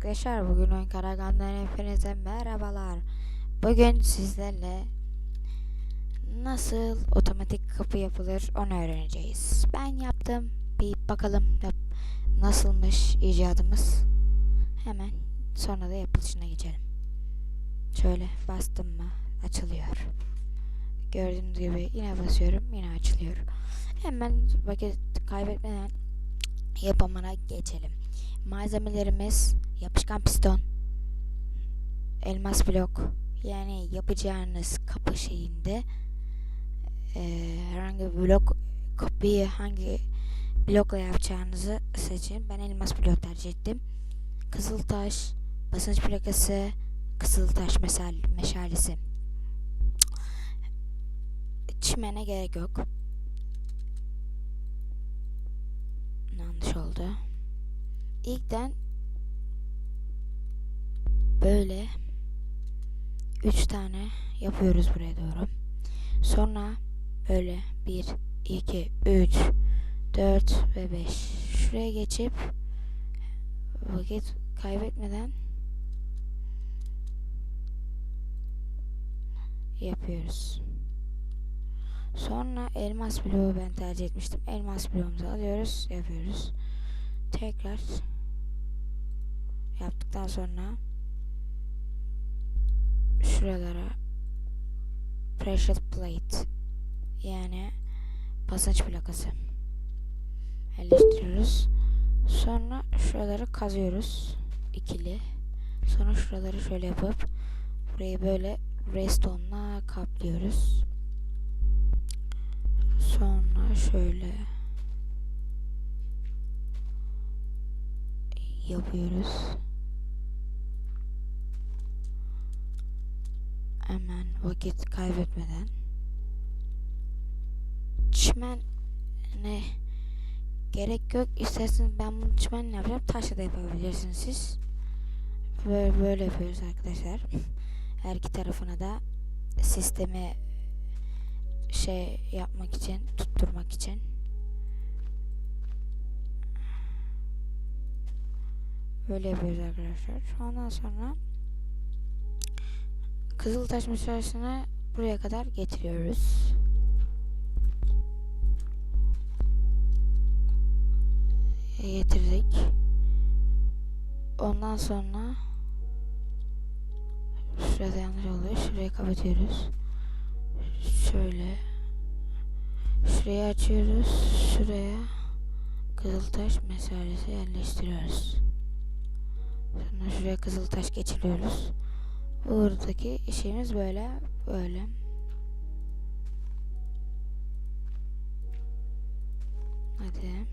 arkadaşlar. Bugün oyun Karagan'dan hepinize merhabalar. Bugün sizlerle nasıl otomatik kapı yapılır onu öğreneceğiz. Ben yaptım. Bir bakalım yap nasılmış icadımız. Hemen sonra da yapılışına geçelim. Şöyle bastım mı açılıyor. Gördüğünüz gibi yine basıyorum yine açılıyor. Hemen vakit kaybetmeden yapımına geçelim. Malzemelerimiz yapışkan piston, elmas blok yani yapacağınız kapı şeyinde eee, herhangi bir blok kapıyı hangi blokla yapacağınızı seçin. Ben elmas blok tercih ettim. Kızıltaş, basınç plakası, kızıltaş mesal meşalesi. Çimene gerek yok. Yanlış oldu. İlkten böyle üç tane yapıyoruz buraya doğru. Sonra böyle bir, iki, üç, dört ve beş. Şuraya geçip vakit kaybetmeden yapıyoruz. Sonra elmas bloğu ben tercih etmiştim. Elmas bloğumuzu alıyoruz, yapıyoruz. Tekrar yaptıktan sonra şuralara pressure plate yani basınç plakası yerleştiriyoruz. Sonra şuraları kazıyoruz ikili. Sonra şuraları şöyle yapıp burayı böyle redstone'la kaplıyoruz. Sonra şöyle yapıyoruz. Hemen vakit kaybetmeden. Çimen ne gerek yok. İsterseniz ben bunu çimenle yapacağım. Taşla da yapabilirsiniz siz. Böyle, böyle yapıyoruz arkadaşlar. Her iki tarafına da sistemi şey yapmak için, tutturmak için. Böyle yapıyoruz arkadaşlar. Ondan sonra Kızıltaş meşalesini buraya kadar getiriyoruz. Getirdik. Ondan sonra şurada yanlış oluyor. Şurayı kapatıyoruz. Şöyle şurayı açıyoruz. Şuraya Kızıltaş meşalesi yerleştiriyoruz. Sonra şuraya Kızıltaş geçiriyoruz. Buradaki işimiz böyle böyle. Hadi.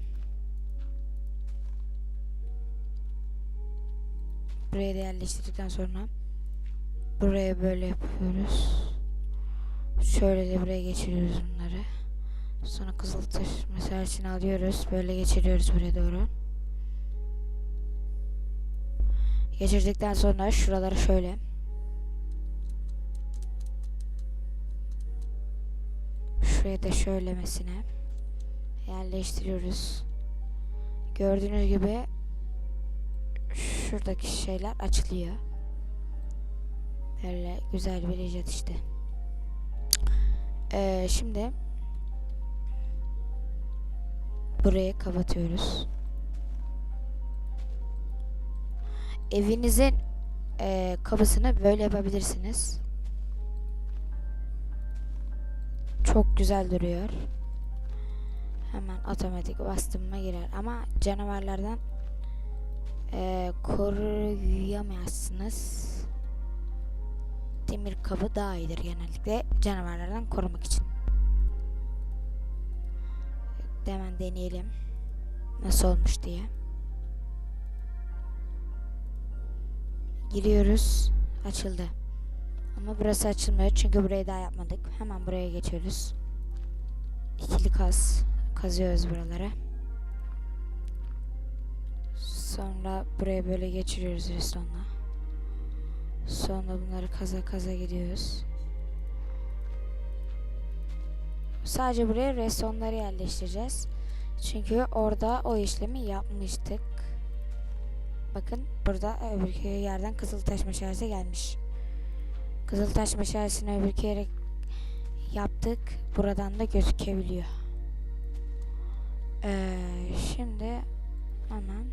Buraya da yerleştirdikten sonra buraya böyle yapıyoruz. Şöyle de buraya geçiriyoruz bunları. Sonra kızıltaş meselesini alıyoruz. Böyle geçiriyoruz buraya doğru. Geçirdikten sonra şuraları şöyle Şuraya da şöylemesine yerleştiriyoruz. Gördüğünüz gibi şuradaki şeyler açılıyor. Böyle güzel bir icat işte. Ee, şimdi burayı kapatıyoruz. Evinizin e, kapısını böyle yapabilirsiniz. Çok güzel duruyor. Hemen otomatik bastığıma girer. Ama canavarlardan e, koruyamazsınız. Demir kabı daha iyidir genellikle canavarlardan korumak için. Hemen deneyelim. Nasıl olmuş diye. Giriyoruz. Açıldı. Ama burası açılmıyor çünkü burayı daha yapmadık. Hemen buraya geçiyoruz. İkili kaz. Kazıyoruz buraları. Sonra buraya böyle geçiriyoruz restonla. Sonra bunları kaza kaza gidiyoruz. Sadece buraya restonları yerleştireceğiz. Çünkü orada o işlemi yapmıştık. bakın burada öbür yerden Kızıltaş meşalesi gelmiş. Kızıltaş meşalesini öbür yere yaptık. Buradan da gözükebiliyor. Ee, şimdi hemen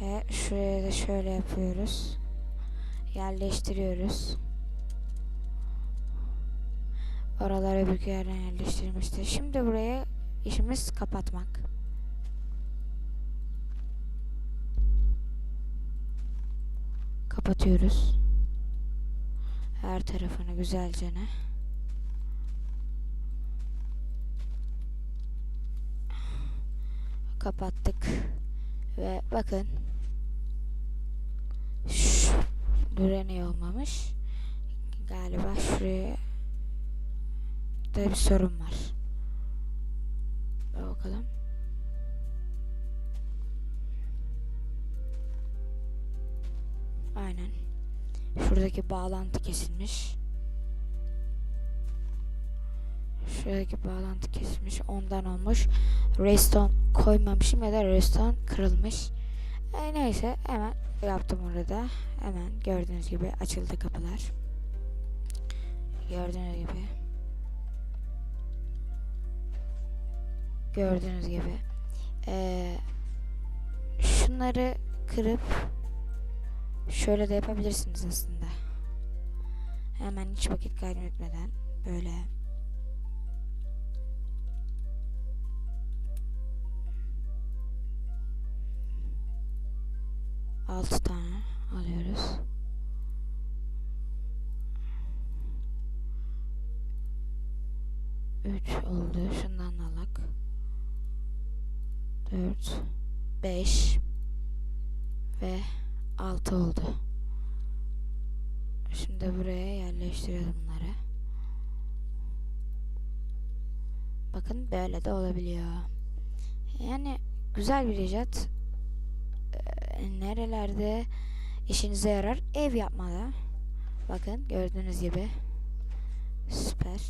ve şuraya da şöyle yapıyoruz. Yerleştiriyoruz. Oralara bir yerden yerleştirilmiştir. Şimdi buraya işimiz kapatmak. Kapatıyoruz. Her tarafını güzelce ne? Kapattık. Ve bakın. Şu, buraya olmamış? Galiba şuraya da bir sorun var. Şuradaki bağlantı kesilmiş. Şuradaki bağlantı kesilmiş. Ondan olmuş. Redstone koymamışım ya da redstone kırılmış. E, neyse hemen yaptım orada. Hemen gördüğünüz gibi açıldı kapılar. Gördüğünüz gibi. Gördüğünüz gibi. Ee, şunları kırıp şöyle de yapabilirsiniz aslında. Hemen hiç vakit kaybetmeden böyle altı tane alıyoruz. Üç oldu. Şundan alak. Dört. Beş. Ve altı oldu. Şimdi buraya yerleştirelim bunları. Bakın böyle de olabiliyor. Yani güzel bir icat. Ee, nerelerde işinize yarar? Ev yapmada. Bakın gördüğünüz gibi. Süper.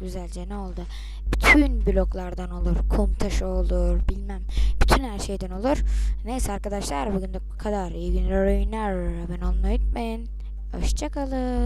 Güzelce ne oldu? Bütün bloklardan olur. Kum taşı olur. Bilmem. Bütün her şeyden olur. Neyse arkadaşlar bugün de bu kadar. İyi günler oyunlar. Ben olmayı unutmayın. Hoşçakalın.